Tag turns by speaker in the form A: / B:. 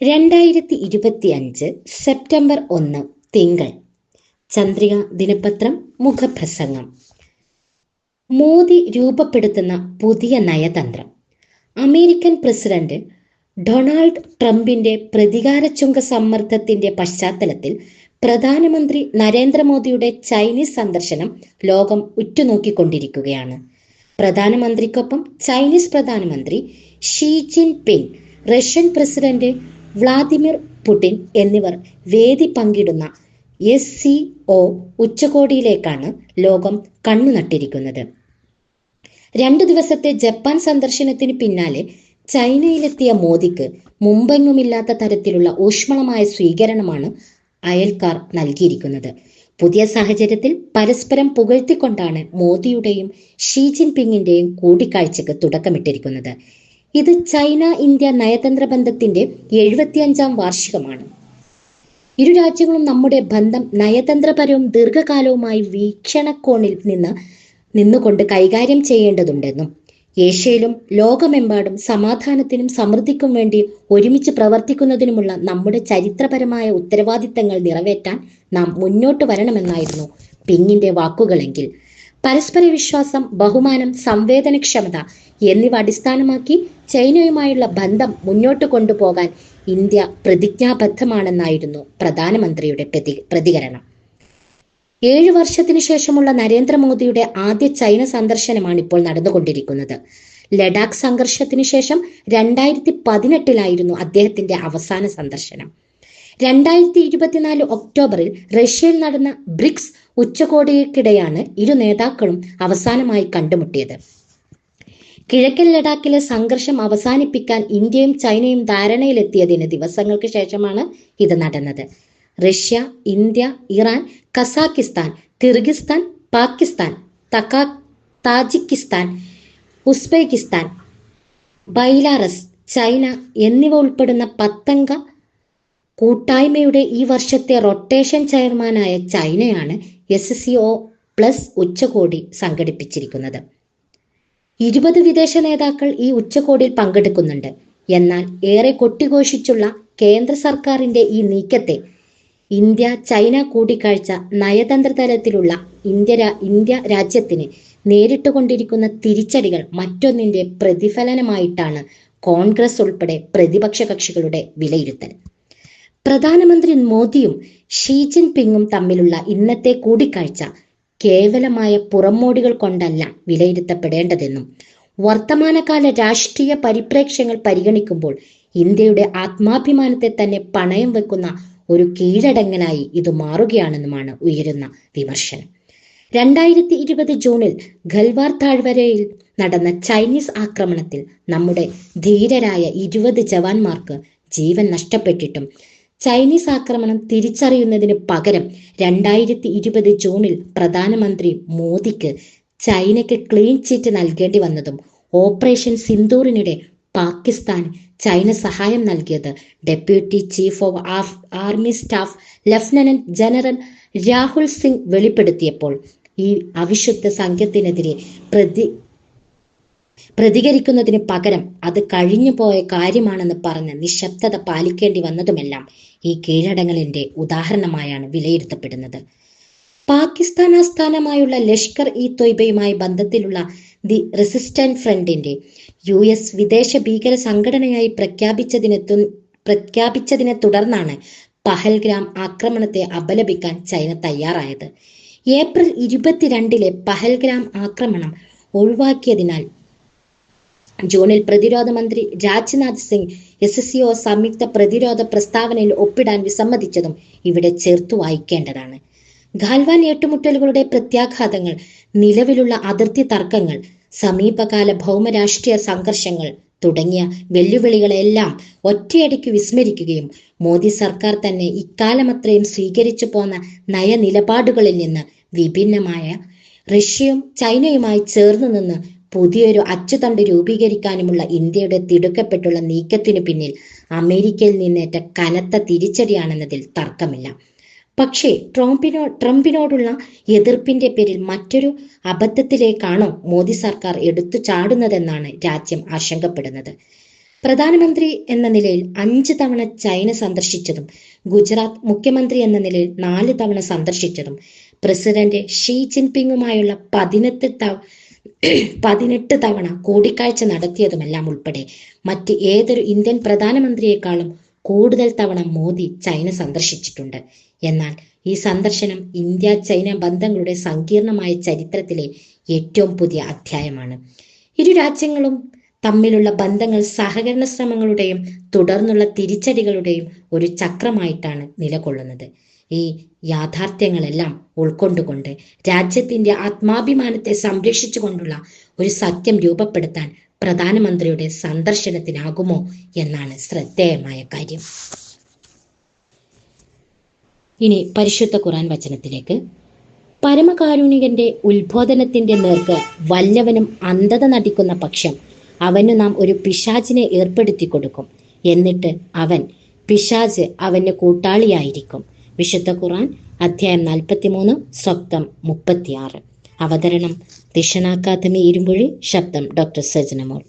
A: രണ്ടായിരത്തി ഇരുപത്തി അഞ്ച് സെപ്റ്റംബർ ഒന്ന് തിങ്കൾ. ചന്ദ്രിക ദിനപത്രം മുഖപ്രസംഗം. മോദി രൂപപ്പെടുത്തുന്ന പുതിയ നയതന്ത്രം. അമേരിക്കൻ പ്രസിഡന്റ് ഡൊണാൾഡ് ട്രംപിന്റെ പ്രതികാര ചുങ്ക സമ്മർദ്ദത്തിന്റെ പശ്ചാത്തലത്തിൽ പ്രധാനമന്ത്രി നരേന്ദ്രമോദിയുടെ ചൈനീസ് സന്ദർശനം ലോകം ഉറ്റുനോക്കിക്കൊണ്ടിരിക്കുകയാണ്. പ്രധാനമന്ത്രിക്കൊപ്പം ചൈനീസ് പ്രധാനമന്ത്രി Xi Jinping Russian president Vladimir Putin എന്നിവർ വേദി പങ്കിടുന്ന എസ് സി ഒ ഉച്ചകോടിയിലേക്കാണ് ലോകം കണ്ണു നട്ടിരിക്കുന്നത്. രണ്ടു ദിവസത്തെ ജപ്പാൻ സന്ദർശനത്തിന് പിന്നാലെ ചൈനയിലെത്തിയ മോദിക്ക് മുമ്പെങ്ങുമില്ലാത്ത തരത്തിലുള്ള ഊഷ്മളമായ സ്വീകരണമാണ് അയൽക്കാർ നൽകിയിരിക്കുന്നത്. പുതിയ സാഹചര്യത്തിൽ പരസ്പരം പുകഴ്ത്തിക്കൊണ്ടാണ് മോദിയുടെയും ഷീ ജിൻപിങ്ങിന്റെയും കൂടിക്കാഴ്ചക്ക് തുടക്കമിട്ടിരിക്കുന്നത്. ഇത് ചൈന ഇന്ത്യ നയതന്ത്ര ബന്ധത്തിന്റെ എഴുപത്തിയഞ്ചാം വാർഷികമാണ്. ഇരു രാജ്യങ്ങളും നമ്മുടെ ബന്ധം നയതന്ത്രപരവും ദീർഘകാലവുമായി വീക്ഷണകോണിൽ നിന്ന് നിന്നുകൊണ്ട് കൈകാര്യം ചെയ്യേണ്ടതുണ്ടെന്നും ഏഷ്യയിലും ലോകമെമ്പാടും സമാധാനത്തിനും സമൃദ്ധിക്കും വേണ്ടി ഒരുമിച്ച് പ്രവർത്തിക്കുന്നതിനുമുള്ള നമ്മുടെ ചരിത്രപരമായ ഉത്തരവാദിത്തങ്ങൾ നിറവേറ്റാൻ നാം മുന്നോട്ട് വരണമെന്നായിരുന്നു പിങ്ങിന്റെ വാക്കുകളെങ്കിൽ. പരസ്പര വിശ്വാസം ബഹുമാനം സംവേദനക്ഷമത എന്നിവ അടിസ്ഥാനമാക്കി ചൈനയുമായുള്ള ബന്ധം മുന്നോട്ട് കൊണ്ടുപോകാൻ ഇന്ത്യ പ്രതിജ്ഞാബദ്ധമാണെന്നായിരുന്നു പ്രധാനമന്ത്രിയുടെ പ്രതി പ്രതികരണം. ഏഴു വർഷത്തിനു ശേഷമുള്ള നരേന്ദ്രമോദിയുടെ ആദ്യ ചൈന സന്ദർശനമാണ് ഇപ്പോൾ നടന്നുകൊണ്ടിരിക്കുന്നത്. ലഡാക്ക് സംഘർഷത്തിന് ശേഷം രണ്ടായിരത്തി പതിനെട്ടിലായിരുന്നു അദ്ദേഹത്തിന്റെ അവസാന സന്ദർശനം. രണ്ടായിരത്തി ഇരുപത്തിനാല് ഒക്ടോബറിൽ റഷ്യയിൽ നടന്ന ബ്രിക്സ് ഉച്ചകോടിക്കിടെയാണ് ഇരു നേതാക്കളും അവസാനമായി കണ്ടുമുട്ടിയത്. കിഴക്കൻ ലഡാക്കിലെ സംഘർഷം അവസാനിപ്പിക്കാൻ ഇന്ത്യയും ചൈനയും ധാരണയിലെത്തിയതിന് ദിവസങ്ങൾക്ക് ശേഷമാണ് ഇത് നടന്നത്. Russia India Iran Kazakhstan Kyrgyzstan Pakistan തക്കാ Tajikistan Uzbekistan Belarus China എന്നിവ ഉൾപ്പെടുന്ന പത്തംഗ കൂട്ടായ്മയുടെ ഈ വർഷത്തെ റൊട്ടേഷൻ ചെയർമാനായ ചൈനയാണ് എസ് സി ഒ പ്ലസ് ഉച്ചകോടി സംഘടിപ്പിച്ചിരിക്കുന്നത്. ഇരുപത് വിദേശ നേതാക്കൾ ഈ ഉച്ചകോടിയിൽ പങ്കെടുക്കുന്നുണ്ട്. എന്നാൽ ഏറെ കൊട്ടിഘോഷിച്ചുള്ള കേന്ദ്ര സർക്കാരിന്റെ ഈ നീക്കത്തെ ഇന്ത്യ ചൈന കൂടിക്കാഴ്ച നയതന്ത്ര തലത്തിലുള്ള ഇന്ത്യ ഇന്ത്യ രാജ്യത്തിന് നേരിട്ടുകൊണ്ടിരിക്കുന്ന തിരിച്ചടികൾ മറ്റൊന്നിന്റെ പ്രതിഫലനമായിട്ടാണ് കോൺഗ്രസ് ഉൾപ്പെടെ പ്രതിപക്ഷ കക്ഷികളുടെ വിലയിരുത്തൽ. പ്രധാനമന്ത്രി മോദിയും ഷീ ജിൻപിങ്ങും തമ്മിലുള്ള ഇന്നത്തെ കൂടിക്കാഴ്ച കേവലമായ പുറമോടികൾ കൊണ്ടല്ല വിലയിരുത്തപ്പെടേണ്ടതെന്നും വർത്തമാനകാല രാഷ്ട്രീയ പരിപ്രേക്ഷ്യങ്ങൾ പരിഗണിക്കുമ്പോൾ ഇന്ത്യയുടെ ആത്മാഭിമാനത്തെ തന്നെ പണയം വെക്കുന്ന ഒരു കീഴടങ്ങലായി ഇത് മാറുകയാണെന്നുമാണ് ഉയരുന്ന വിമർശനം. രണ്ടായിരത്തി ഇരുപത് ജൂണിൽ ഖൽവാർ താഴ്വരയിൽ നടന്ന ചൈനീസ് ആക്രമണത്തിൽ നമ്മുടെ ധീരരായ ഇരുപത് ജവാന്മാർക്ക് ജീവൻ നഷ്ടപ്പെട്ടിട്ടും ചൈനീസ് ആക്രമണം തിരിച്ചറിയുന്നതിന് പകരം രണ്ടായിരത്തി ഇരുപത് ജൂണിൽ പ്രധാനമന്ത്രി മോദിക്ക് ചൈനയ്ക്ക് ക്ലീൻ ചിറ്റ് നൽകേണ്ടി വന്നതും ഓപ്പറേഷൻ സിന്ദൂറിനിടെ പാകിസ്ഥാൻ ചൈന സഹായം നൽകിയത്. Deputy chief of army staff lieutenant general Rahul Singh വെളിപ്പെടുത്തിയപ്പോൾ ഈ അവിശുദ്ധ സംഘത്തിനെതിരെ പ്രതി പ്രതികരിക്കുന്നതിന് പകരം അത് കഴിഞ്ഞു പോയ കാര്യമാണെന്ന് പറഞ്ഞ് നിശബ്ദത പാലിക്കേണ്ടി വന്നതുമെല്ലാം ഈ കീഴടങ്ങലിന്റെ ഉദാഹരണമായാണ് വിലയിരുത്തപ്പെടുന്നത്. പാകിസ്ഥാൻ ആസ്ഥാനമായുള്ള ലഷ്കർ ഇ തൊയ്ബയുമായി ബന്ധത്തിലുള്ള ദി റെസിസ്റ്റന്റ് ഫ്രണ്ടിന്റെ യു എസ് വിദേശ ഭീകര സംഘടനയായി പ്രഖ്യാപിച്ചതിനെ പ്രഖ്യാപിച്ചതിനെ തുടർന്നാണ് പഹൽഗ്രാം ആക്രമണത്തെ അപലപിക്കാൻ ചൈന തയ്യാറായത്. ഏപ്രിൽ ഇരുപത്തിരണ്ടിലെ പഹൽഗ്രാം ആക്രമണം ഒഴിവാക്കിയതിനാൽ ജൂണിൽ പ്രതിരോധ മന്ത്രി Rajnath Singh S C O സംയുക്ത പ്രതിരോധ പ്രസ്താവനയിൽ ഒപ്പിടാൻ വിസമ്മതിച്ചതും ഇവിടെ ചേർത്തു വായിക്കേണ്ടതാണ്. ഗാൽവാൻ ഏറ്റുമുട്ടലുകളുടെ പ്രത്യാഘാതങ്ങൾ നിലവിലുള്ള അതിർത്തി തർക്കങ്ങൾ സമീപകാല ഭൗമരാഷ്ട്രീയ സംഘർഷങ്ങൾ തുടങ്ങിയ വെല്ലുവിളികളെല്ലാം ഒറ്റയടിക്ക് വിസ്മരിക്കുകയും മോദി സർക്കാർ തന്നെ ഇക്കാലമത്രയും സ്വീകരിച്ചു പോന്ന നയനിലപാടുകളിൽ നിന്ന് വിഭിന്നമായ റഷ്യയും ചൈനയുമായി ചേർന്ന് നിന്ന് പുതിയൊരു അച്ചുതണ്ട് രൂപീകരിക്കാനുമുള്ള ഇന്ത്യയുടെ തിടുക്കപ്പെട്ടുള്ള നീക്കത്തിനു പിന്നിൽ അമേരിക്കയിൽ നിന്നേറ്റ കനത്ത തിരിച്ചടിയാണെന്നതിൽ തർക്കമില്ല. പക്ഷേ ട്രംപിനോ ട്രംപിനോടുള്ള എതിർപ്പിന്റെ പേരിൽ മറ്റൊരു അബദ്ധത്തിലേക്കാണോ മോദി സർക്കാർ എടുത്തു ചാടുന്നതെന്നാണ് രാജ്യം ആശങ്കപ്പെടുന്നത്. പ്രധാനമന്ത്രി എന്ന നിലയിൽ അഞ്ച് തവണ ചൈന സന്ദർശിച്ചതും ഗുജറാത്ത് മുഖ്യമന്ത്രി എന്ന നിലയിൽ നാല് തവണ സന്ദർശിച്ചതും പ്രസിഡന്റ് ഷീ ജിൻപിങ്ങുമായുള്ള പതിനെട്ട് പതിനെട്ട് തവണ കൂടിക്കാഴ്ച നടത്തിയതുമെല്ലാം ഉൾപ്പെടെ മറ്റ് ഏതൊരു ഇന്ത്യൻ പ്രധാനമന്ത്രിയെക്കാളും കൂടുതൽ തവണ മോദി ചൈന സന്ദർശിച്ചിട്ടുണ്ട്. എന്നാൽ ഈ സന്ദർശനം ഇന്ത്യ ചൈന ബന്ധങ്ങളുടെ സങ്കീർണമായ ചരിത്രത്തിലെ ഏറ്റവും പുതിയ അധ്യായമാണ്. ഇരു രാജ്യങ്ങളും തമ്മിലുള്ള ബന്ധങ്ങൾ സഹകരണ ശ്രമങ്ങളുടെയും തുടർന്നുള്ള തിരിച്ചടികളുടെയും ഒരു ചക്രമായിട്ടാണ് നിലകൊള്ളുന്നത്. ഈ യാഥാർത്ഥ്യങ്ങളെല്ലാം ഉൾക്കൊണ്ടുകൊണ്ട് രാജ്യത്തിന്റെ ആത്മാഭിമാനത്തെ സംരക്ഷിച്ചുകൊണ്ടുള്ള ഒരു സത്യം രൂപപ്പെടുത്താൻ പ്രധാനമന്ത്രിയുടെ സന്ദർശനത്തിനാകുമോ എന്നാണ് ശ്രദ്ധേയമായ കാര്യം. ഇനി പരിശുദ്ധ ഖുറാൻ വചനത്തിലേക്ക്. പരമകാരുണികന്റെ ഉത്ബോധനത്തിന്റെ നേർക്ക് വല്ലവനും അന്ധത നടിക്കുന്ന പക്ഷം അവന് നാം ഒരു പിശാചിനെ ഏർപ്പെടുത്തി കൊടുക്കും എന്നിട്ട് അവൻ പിശാജ് അവന് കൂട്ടാളിയായിരിക്കും. വിശുദ്ധ ഖുറാൻ അധ്യായം നാൽപ്പത്തിമൂന്ന് സ്വപ്തം മുപ്പത്തിയാറ്. അവതരണം ദിഷന അക്കാദമി ഇരുമ്പുഴി ശബ്ദം ഡോക്ടർ സജനമോൾ